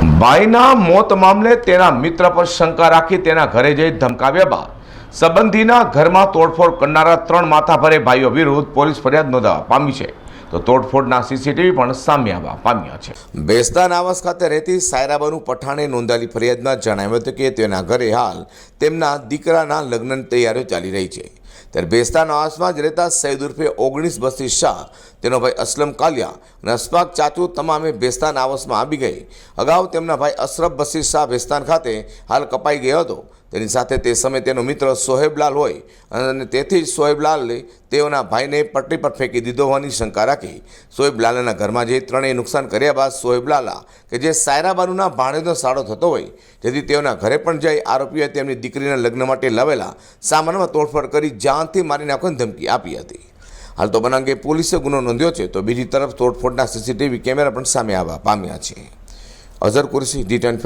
ભાઈના મોત મામલે તેના મિત્ર પર શંકા રાખી તેના ઘરે જઈ ધમકાવ્યા બાદ સંબંધીના ઘરમાં તોડફોડ કરનારા ત્રણ માથાભરે ભાઈઓ વિરુદ્ધ પોલીસ ફરિયાદ નોંધાવા પામી છે. તો તોડફોડના સીસીટીવી પણ સામે આવવા પામ્યા છે. બેસ્તાન આવાસ ખાતે રહેતી સાયરાબાનુ પઠાણે નોંધાયેલી ફરિયાદમાં જણાવ્યું હતું કે તેના ઘરે હાલ તેમના દીકરાના લગ્નની તૈયારીઓ ચાલી રહી છે. ત્યારે બેસ્તાન આવાસમાં જ રહેતા સૈદ ઉર્ફે ઓગણીસ બસ્તી શાહ, તેનો ભાઈ અસલમ કાલિયા અને અસ્પાક ચાચુ તમામે બેસ્તાન આવાસમાં આવી ગઈ. અગાઉ તેમના ભાઈ અશરફ બશીર શાહ બેસ્તાન ખાતે હાલ કપાઈ ગયો હતો. તેની સાથે તે સમયે તેનો મિત્ર સોહેબલાલ હોય અને તેથી જ સોહેબલાલે તેઓના ભાઈને પટરી પર ફેંકી દીધો હોવાની શંકા રાખી. સોહેબલાલના ઘરમાં જે ત્રણેય નુકસાન કર્યા બાદ સોહેબલાલા કે જે સાયરાબાનુના ભાણેનો સાડો થતો હોય, જેથી તેઓના ઘરે પણ જઈ આરોપીઓએ તેમની દીકરીના લગ્ન માટે લાવેલા સામાનમાં તોડફોડ કરી જાનથી મારી નાખવાની ધમકી આપી હતી. હાલ તો બનાંગે પોલીસે ગુનો નોંધ્યો છે, તો બીજી તરફ તોડફોડના સીસીટીવી કેમેરા પણ સામે આવવા પામ્યા છે. Azhar Qureshi D ten